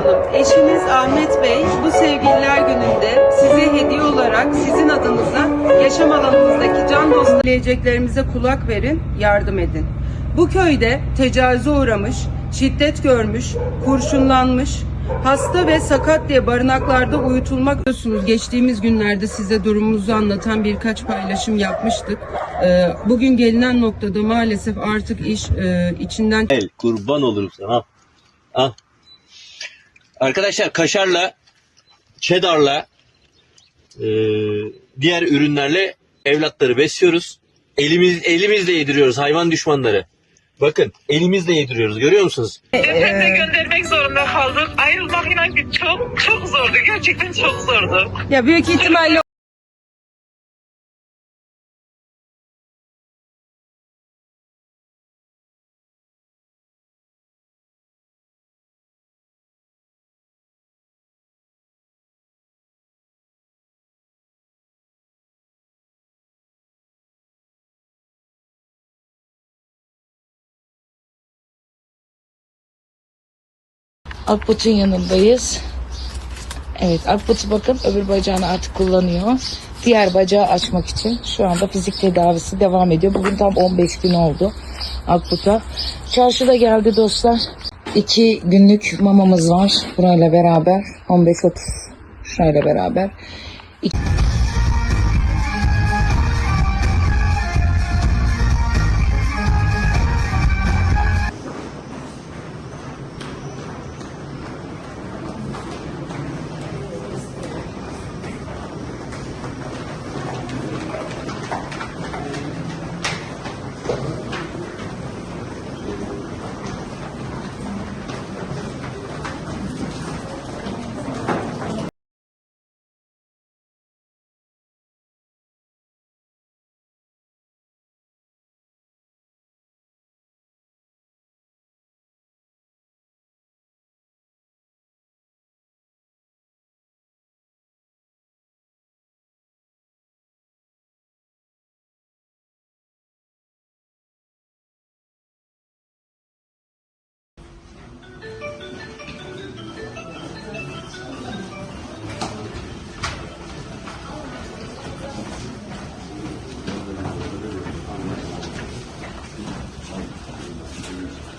Hanım, eşiniz Ahmet Bey bu sevgililer gününde size hediye olarak sizin adınıza yaşam alanınızdaki can dostlayacaklarımıza kulak verin, yardım edin. Bu köyde tecavüze uğramış, şiddet görmüş, kurşunlanmış, hasta ve sakat diye barınaklarda uyutulmak biliyorsunuz. Geçtiğimiz günlerde size durumumuzu anlatan birkaç paylaşım yapmıştık. Ee, Bugün gelinen noktada maalesef artık iş e, içinden El kurban olurum sana. Al. Arkadaşlar kaşarla, cheddarla, e, diğer ürünlerle evlatları besliyoruz. Elimiz elimizle yediriyoruz hayvan düşmanları. Bakın elimizle yediriyoruz görüyor musunuz? Depremde göndermek zorunda kaldık. Ayrılmak inan ki çok çok zordu. Gerçekten çok zordu. Ya büyük ihtimalle Akbut'un yanındayız. Evet Akbut'u bakın öbür bacağını artık kullanıyor. Diğer bacağı açmak için şu anda fizik tedavisi devam ediyor. Bugün tam 15 gün oldu Akbut'a. Çarşıda geldi dostlar. İki günlük mamamız var burayla beraber. 15-30 şurayla beraber. İki- Cheers.